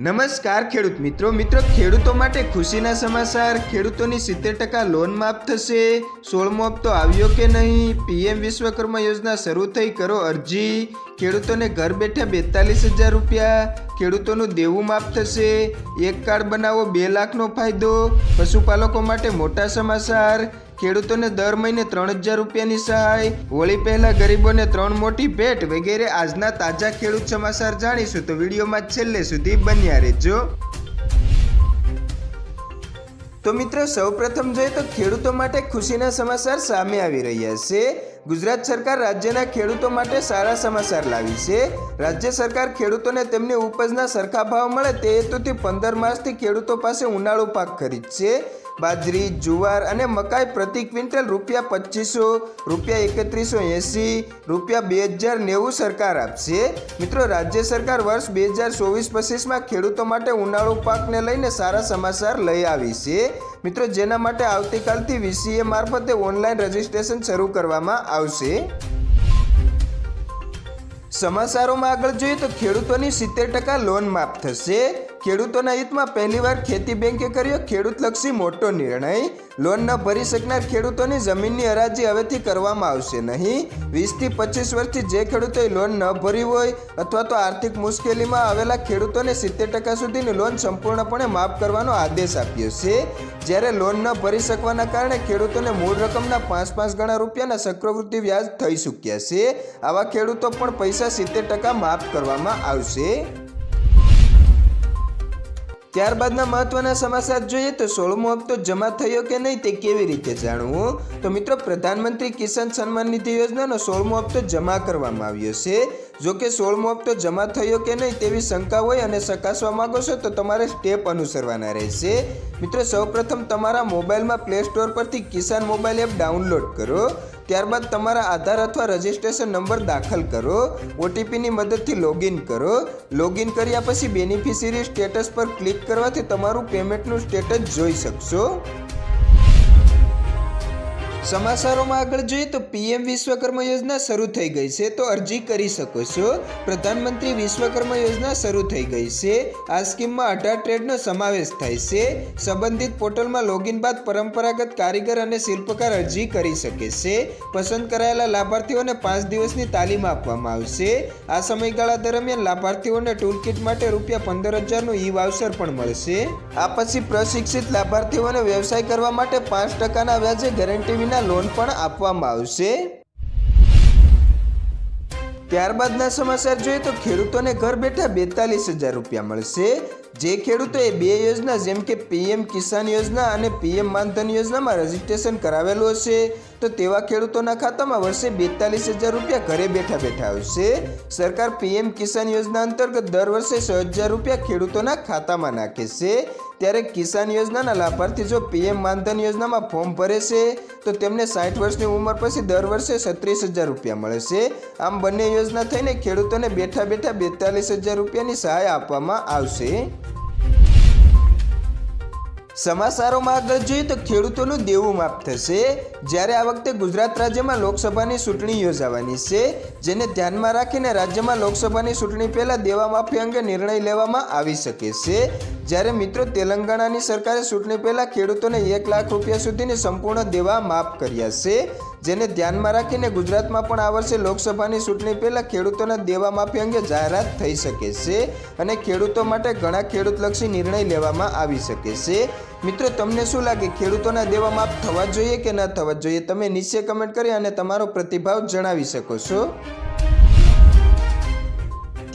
નમસ્કાર ખેડૂત મિત્રો. મિત્રો, ખેડૂતો માટે ખુશીના સમાચાર. ખેડૂતોની સિત્તેર ટકા લોન માફ થશે. સોળમો હપ્તો આવ્યો કે નહીં? પીએમ વિશ્વકર્મા યોજના શરૂ થઈ કરો અરજી. ખેડૂતોને ઘર બેઠા બેતાલીસ હજાર રૂપિયા ખેડૂતોનું દેવું માફ થશે. એક કાર્ડ બનાવો બે લાખનો ફાયદો. પશુપાલકો માટે મોટા સમાચાર. ખેડૂતોને દર મહિને ત્રણ હજાર રૂપિયાની સહાય. હોળી પહેલા ગરીબોને ત્રણ મોટી ભેટ વગેરે આજના તાજા ખેડૂત સમાચાર જાણીશું. તો વિડીયોમાં છેલ્લે સુધી બન્યા રહેજો. તો મિત્રો, સૌપ્રથમ જોઈએ તો ખેડૂતો માટે ખુશીના સમાચાર સામે આવી રહ્યા છે. ગુજરાત સરકાર રાજ્યના ખેડૂતો માટે સારા સમાચાર લાવી છે. રાજ્ય સરકાર ખેડૂતોને તેમની ઉપજના સરખા ભાવ મળે તે હેતુથી પંદર માસથી ખેડૂતો પાસે ઉનાળુ પાક ખરીદશે બાજરી, જુવાર અને મકાઈ પ્રતિ ક્વિન્ટલ રૂપિયા પચીસો, રૂપિયા એકત્રીસો એંસી, રૂપિયા બે હજાર નેવું સરકાર આપશે. મિત્રો, રાજ્ય સરકાર વર્ષ બે હજાર ચોવીસ પચીસમાં ખેડૂતો માટે ઉનાળુ પાકને લઈને સારા સમાચાર લઈ આવી છે. મિત્રો, જેના માટે આવતીકાલથી વીસીએ મારફતે ઓનલાઈન રજીસ્ટ્રેશન શરૂ કરવામાં આવશે. સમાચારોમાં આગળ જોઈએ તો ખેડૂતોની સિત્તેર ટકા લોન માફ થશે. ખેડૂતોના હિતમાં પહેલીવાર ખેતી બેંકે કર્યો ખેડૂતલક્ષી મોટો નિર્ણય. લોન ન ભરી શકનાર ખેડૂતોની જમીનની હરાજી હવેથી કરવામાં આવશે. નહીં, વીસથી પચીસ વર્ષથી જે ખેડૂતોએ લોન ન ભરી હોય અથવા તો આર્થિક મુશ્કેલીમાં આવેલા ખેડૂતોને સિત્તેર ટકા સુધીની લોન સંપૂર્ણપણે માફ કરવાનો આદેશ આપ્યો છે. જ્યારે લોન ન ભરી શકવાના કારણે ખેડૂતોને મૂળ રકમના પાંચ પાંચ ગણા રૂપિયાના ચક્રવૃદ્ધિ વ્યાજ થઈ ચૂક્યા છે. આવા ખેડૂતો પણ પૈસા સિત્તેર ટકા માફ કરવામાં આવશે. ત્યારબાદના મહત્વના સમાચાર જોઈએ તો સોળમો હપ્તો જમા થયો કે નહીં તે કેવી રીતે જાણવું? તો મિત્રો, પ્રધાનમંત્રી કિસાન સન્માન નિધિ યોજનાનો સોળમો હપ્તો જમા કરવામાં આવ્યો છે. જો કે સોળમો હપ્તો જમા થયો કે નહીં તેવી શંકા હોય અને ચકાસવા માંગો છો તો તમારે સ્ટેપ અનુસરવાના રહેશે. મિત્રો, સૌપ્રથમ તમારા મોબાઈલમાં પ્લે સ્ટોર પરથી કિસાન મોબાઈલ એપ ડાઉનલોડ કરો. ત્યારબાદ તમારા આધાર અથવા રજિસ્ટ્રેશન નંબર દાખલ કરો, ઓટીપીની મદદથી લોગિન કરો. લોગિન કર્યા પછી બેનિફિશિયરી સ્ટેટસ પર ક્લિક કરવાથી તમારું પેમેન્ટનું સ્ટેટસ જોઈ શકશો. સમાચારોમાં આગળ જોઈએ તો પીએમ વિશ્વકર્મા યોજના શરૂ થઈ ગઈ છે, તો અરજી કરી શકો છો. પ્રધાનમંત્રી વિશ્વકર્મા યોજના શરૂ થઈ ગઈ છે. આ સ્કીમમાં અઢાર ટ્રેડનો સમાવેશ થાય છે. સંબંધિત પોર્ટલમાં લોગિન બાદ પરંપરાગત કારીગર અને શિલ્પકાર અરજી કરી શકે છે. પસંદ કરાયેલા લાભાર્થીઓને પાંચ દિવસની તાલીમ આપવામાં આવશે. આ સમયગાળા દરમિયાન લાભાર્થીઓને ટૂલ કિટ માટે રૂપિયા પંદર હજારનું ઈ વાવસર પણ મળશે. આ પછી પ્રશિક્ષિત લાભાર્થીઓને વ્યવસાય કરવા માટે પાંચ ટકાના વ્યાજે ગેરંટી વિના લોન પણ આપવામાં આવશે. ત્યારબાદના સમાચાર જોઈએ તો ખેડૂતોને ઘર બેઠા બેતાલીસ હજાર રૂપિયા મળશે. જે ખેડૂતોએ બે યોજના, જેમ કે પીએમ કિસાન યોજના અને પીએમ માનધન યોજનામાં રજીસ્ટ્રેશન કરાવેલું હશે, તો તેવા ખેડૂતોના ખાતામાં વર્ષે બેતાલીસ હજાર રૂપિયા ઘરે બેઠા બેઠા આવશે. સરકાર પીએમ કિસાન યોજના અંતર્ગત દર વર્ષે છ હજાર રૂપિયા ખેડૂતોના ખાતામાં નાખે છે. ત્યારે કિસાન યોજનાના લાભાર્થી જો પીએમ માનધન યોજનામાં ફોર્મ ભરે છે, તો તેમને સાઠ વર્ષની ઉંમર પછી દર વર્ષે છત્રીસ હજાર રૂપિયા મળે છે. આમ બંને યોજના થઈને ખેડૂતોને બેઠા બેઠા બેતાલીસ હજાર રૂપિયાની સહાય આપવામાં આવશે. સમાચારોમાં આગળ જોઈએ તો ખેડૂતોનું દેવું માફ થશે. જ્યારે આ વખતે ગુજરાત રાજ્યમાં લોકસભાની ચૂંટણી યોજાવાની છે, જેને ધ્યાનમાં રાખીને રાજ્યમાં લોકસભાની ચૂંટણી પહેલાં દેવા માફી અંગે નિર્ણય લેવામાં આવી શકે છે. જ્યારે મિત્રો તેલંગાણાની સરકારે ચૂંટણી પહેલાં ખેડૂતોને એક લાખ રૂપિયા સુધીની સંપૂર્ણ દેવા માફ કર્યા છે. જેને ધ્યાનમાં રાખીને ગુજરાતમાં પણ આ વર્ષે લોકસભાની ચૂંટણી પહેલાં ખેડૂતોના દેવા માફી અંગે જાહેરાત થઈ શકે છે અને ખેડૂતો માટે ઘણા ખેડૂતલક્ષી નિર્ણય લેવામાં આવી શકે છે. મિત્રો, તમને શું લાગે? ખેડૂતોના દેવા માફ થવા જોઈએ કે ન થવા જોઈએ? તમે નીચે કમેન્ટ કરી અને તમારો પ્રતિભાવ જણાવી શકો છો.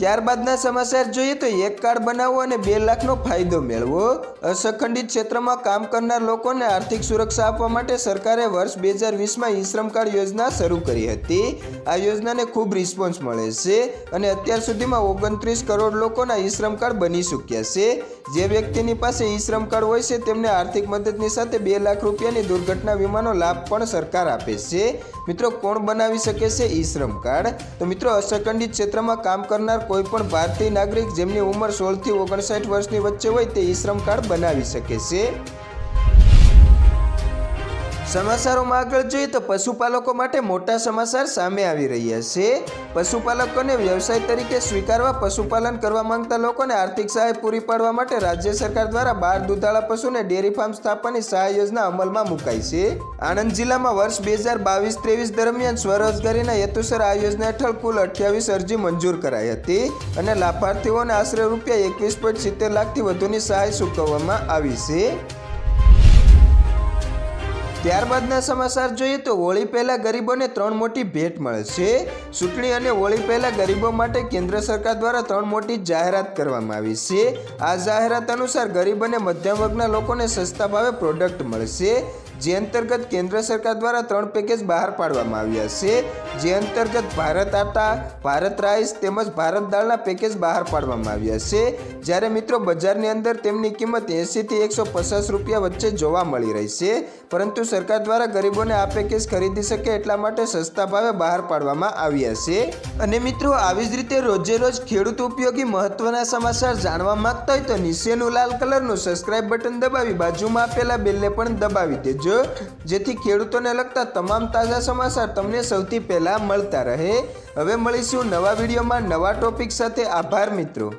ત્યારબાદના સમાચાર જોઈએ તો એક કાર્ડ બનાવવો અને બે લાખનો ફાયદો મેળવો. અસંગઠિત ક્ષેત્રમાં કામ કરનાર લોકોને આર્થિક સુરક્ષા આપવા માટે સરકારે વર્ષ બે હજાર વીસમાં ઈ શ્રમ કાર્ડ યોજના શરૂ કરી હતી. આ યોજનાને ખૂબ રિસ્પોન્સ મળે છે અને અત્યાર સુધીમાં ઓગણત્રીસ કરોડ લોકોના ઈ શ્રમ કાર્ડ બની ચૂક્યા છે. જે વ્યક્તિની પાસે ઈ શ્રમ કાર્ડ હોય છે, તેમને આર્થિક મદદની સાથે બે લાખ રૂપિયાની દુર્ઘટના વીમાનો લાભ પણ સરકાર આપે છે. મિત્રો, કોણ બનાવી શકે છે ઈ શ્રમ કાર્ડ? તો મિત્રો અસંગઠિત ક્ષેત્રમાં કામ કરનાર કોઈ પણ ભારતીય નાગરિક જેમની ઉંમર સોળથી ઓગણસાઠ વર્ષની વચ્ચે હોય તે ઈ શ્રમ કાર્ડ બનાવી શકે છે. સમાચારોમાં આગળ જોઈએ તો પશુપાલકો માટે મોટા સમાચાર સામે આવી રહ્યા છે. પશુપાલકોને વ્યવસાય તરીકે સ્વીકારવા, પશુપાલન કરવા માંગતા લોકોને આર્થિક સહાય પૂરી પાડવા માટે રાજ્ય સરકાર દ્વારા બાર દૂધાળા પશુને ડેરી ફાર્મ સ્થાપવાની સહાય યોજના અમલમાં મુકાઈ છે. આણંદ જિલ્લામાં વર્ષ બે હજાર બાવીસ ત્રેવીસ દરમિયાન સ્વરોજગારીના હેતુસર આ યોજના હેઠળ કુલ અઠ્યાવીસ અરજી મંજૂર કરાઈ હતી અને લાભાર્થીઓને આશરે રૂપિયા એકવીસ પોઈન્ટ સિત્તેર લાખથી વધુની સહાય ચૂકવવામાં આવી છે. ત્યારબાદના સમાચાર જોઈએ તો હોળી પહેલા ગરીબોને ત્રણ મોટી ભેટ મળશે. ચૂંટણી અને હોળી પહેલા ગરીબો માટે કેન્દ્ર સરકાર દ્વારા ત્રણ મોટી જાહેરાત કરવામાં આવી છે. આ જાહેરાત અનુસાર ગરીબ અને મધ્યમ વર્ગના લોકોને સસ્તા ભાવે પ્રોડક્ટ મળશે. જે અંતર્ગત કેન્દ્ર સરકાર દ્વારા ત્રણ પેકેજ બહાર પાડવામાં આવ્યા છે. જે અંતર્ગત ભારત આટા, ભારત રાઈસ તેમજ ભારત દાળના પેકેજ બહાર પાડવામાં આવ્યા છે. જ્યારે મિત્રો બજારની અંદર તેમની કિંમત એંસીથી એકસો પચાસ રૂપિયા વચ્ચે જોવા મળી રહી છે. પરંતુ સરકાર દ્વારા ગરીબોને આ પેકેજ ખરીદી શકે એટલા માટે સસ્તા ભાવે બહાર પાડવામાં આવ્યા છે. અને મિત્રો, આવી જ રીતે રોજે રોજ ખેડૂત ઉપયોગી મહત્વના સમાચાર જાણવા માંગતા હોય તો નીચેનું લાલ કલરનું સબસ્ક્રાઇબ બટન દબાવી બાજુમાં આપેલા બેલને પણ દબાવી દેજો. જેથી ખેડૂતોને લગતા તમામ તાજા સમાચાર તમને સૌથી પહેલા મળતા રહે. હવે મળીશું નવા વિડીયોમાં નવા ટોપિક સાથે. આભાર મિત્રો.